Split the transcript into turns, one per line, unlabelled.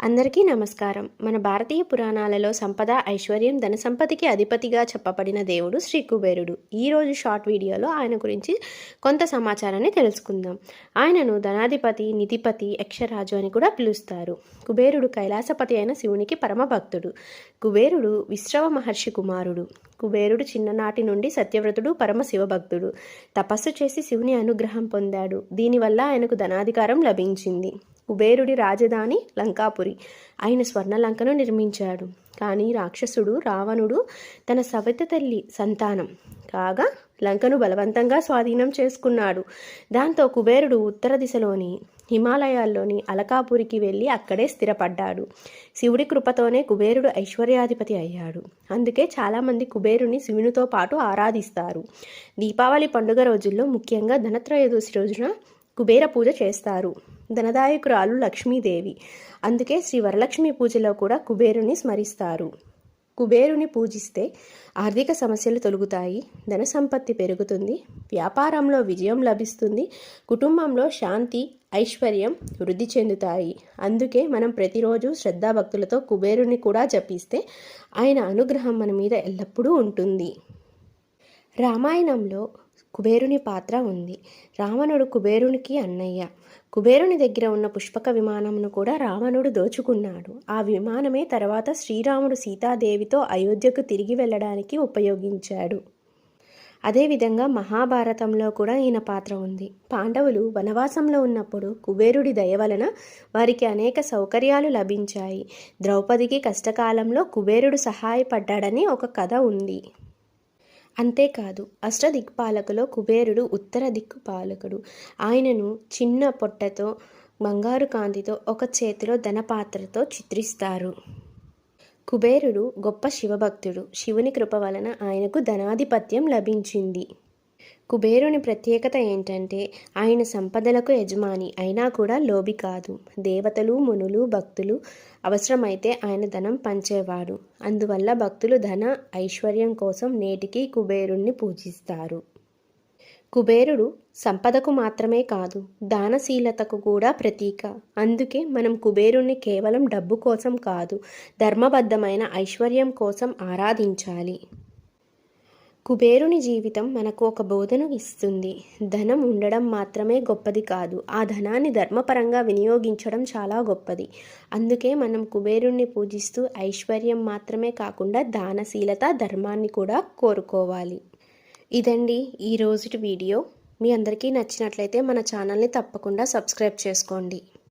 అందరికీ నమస్కారం. మన భారతీయ పురాణాలలో సంపద ఐశ్వర్యం ధన సంపదకి అధిపతిగా చెప్పబడిన దేవుడు శ్రీ కుబేరుడు. ఈరోజు షార్ట్ వీడియోలో ఆయన గురించి కొంత సమాచారాన్ని తెలుసుకుందాం. ఆయనను ధనాధిపతి నిధిపతి యక్షరాజు అని కూడా పిలుస్తారు. కుబేరుడు కైలాసపతి అయిన శివునికి పరమ భక్తుడు. కుబేరుడు విశ్రవ మహర్షి కుమారుడు. కుబేరుడు చిన్ననాటి నుండి సత్యవ్రతుడు పరమ శివభక్తుడు తపస్సు చేసి శివుని అనుగ్రహం పొందాడు. దీనివల్ల ఆయనకు ధనాధికారం లభించింది. కుబేరుడి రాజధాని లంకాపురి. ఆయన స్వర్ణలంకను నిర్మించాడు. కానీ రాక్షసుడు రావణుడు తన సవిత తల్లి సంతానం కాగా లంకను బలవంతంగా స్వాధీనం చేసుకున్నాడు. దాంతో కుబేరుడు ఉత్తర దిశలోని హిమాలయాల్లోని అలకాపురికి వెళ్ళి అక్కడే స్థిరపడ్డాడు. శివుడి కృపతోనే కుబేరుడు ఐశ్వర్యాధిపతి అయ్యాడు. అందుకే చాలామంది కుబేరుని శివునితో పాటు ఆరాధిస్తారు. దీపావళి పండుగ రోజుల్లో ముఖ్యంగా ధనత్రయోదశి రోజున కుబేర పూజ చేస్తారు. ధనదాయకురాలు లక్ష్మీదేవి. అందుకే శ్రీ వరలక్ష్మి పూజలో కూడా కుబేరుని స్మరిస్తారు. కుబేరుని పూజిస్తే ఆర్థిక సమస్యలు తొలుగుతాయి ధన సంపత్తి పెరుగుతుంది వ్యాపారంలో విజయం లభిస్తుంది కుటుంబంలో శాంతి ఐశ్వర్యం వృద్ధి చెందుతాయి. అందుకే మనం ప్రతిరోజు శ్రద్ధాభక్తులతో కుబేరుని కూడా జపిస్తే ఆయన అనుగ్రహం మన మీద ఎల్లప్పుడూ ఉంటుంది. రామాయణంలో కుబేరుని పాత్ర ఉంది. రావణుడు కుబేరునికి అన్నయ్య. కుబేరుని దగ్గర ఉన్న పుష్పక విమానంను కూడా రావణుడు దోచుకున్నాడు. ఆ విమానమే తర్వాత శ్రీరాముడు సీతాదేవితో అయోధ్యకు తిరిగి వెళ్ళడానికి ఉపయోగించాడు. అదేవిధంగా మహాభారతంలో కూడా ఈయన పాత్ర ఉంది. పాండవులు వనవాసంలో ఉన్నప్పుడు కుబేరుడి దయ వలన వారికి అనేక సౌకర్యాలు లభించాయి. ద్రౌపదికి కష్టకాలంలో కుబేరుడు సహాయపడ్డాడని ఒక కథ ఉంది. అంతేకాదు అష్టదిక్పాలకులో కుబేరుడు ఉత్తర దిక్కు పాలకుడు ఆయనను చిన్న పొట్టతో బంగారు కాంతితో ఒక చేతిలో ధనపాత్రతో చిత్రిస్తారు. కుబేరుడు గొప్ప శివభక్తుడు. శివుని కృప వలన ఆయనకు ధనాధిపత్యం లభించింది. కుబేరుని ప్రత్యేకత ఏంటంటే ఆయన సంపదలకు యజమాని అయినా కూడా లోబి కాదు. దేవతలు మునులు భక్తులు అవసరమైతే ఆయన ధనం పంచేవాడు అందువల్ల భక్తులు ధన ఐశ్వర్యం కోసం నేటికి కుబేరుణ్ణి పూజిస్తారు. కుబేరుడు సంపదకు మాత్రమే కాదు దానశీలతకు కూడా ప్రతీక. అందుకే మనం కుబేరుణ్ణి కేవలం డబ్బు కోసం కాదు ధర్మబద్ధమైన ఐశ్వర్యం కోసం ఆరాధించాలి. కుబేరుని జీవితం మనకు ఒక బోధను ఇస్తుంది. ధనం ఉండడం మాత్రమే గొప్పది కాదు. ఆ ధనాన్ని ధర్మపరంగా వినియోగించడం చాలా గొప్పది. అందుకే మనం కుబేరుణ్ణి పూజిస్తూ ఐశ్వర్యం మాత్రమే కాకుండా దానశీలత ధర్మాన్ని కూడా కోరుకోవాలి. ఇదండి ఈ రోజుటి వీడియో. మీ అందరికీ నచ్చినట్లయితే మన ఛానల్ని తప్పకుండా సబ్స్క్రైబ్ చేసుకోండి.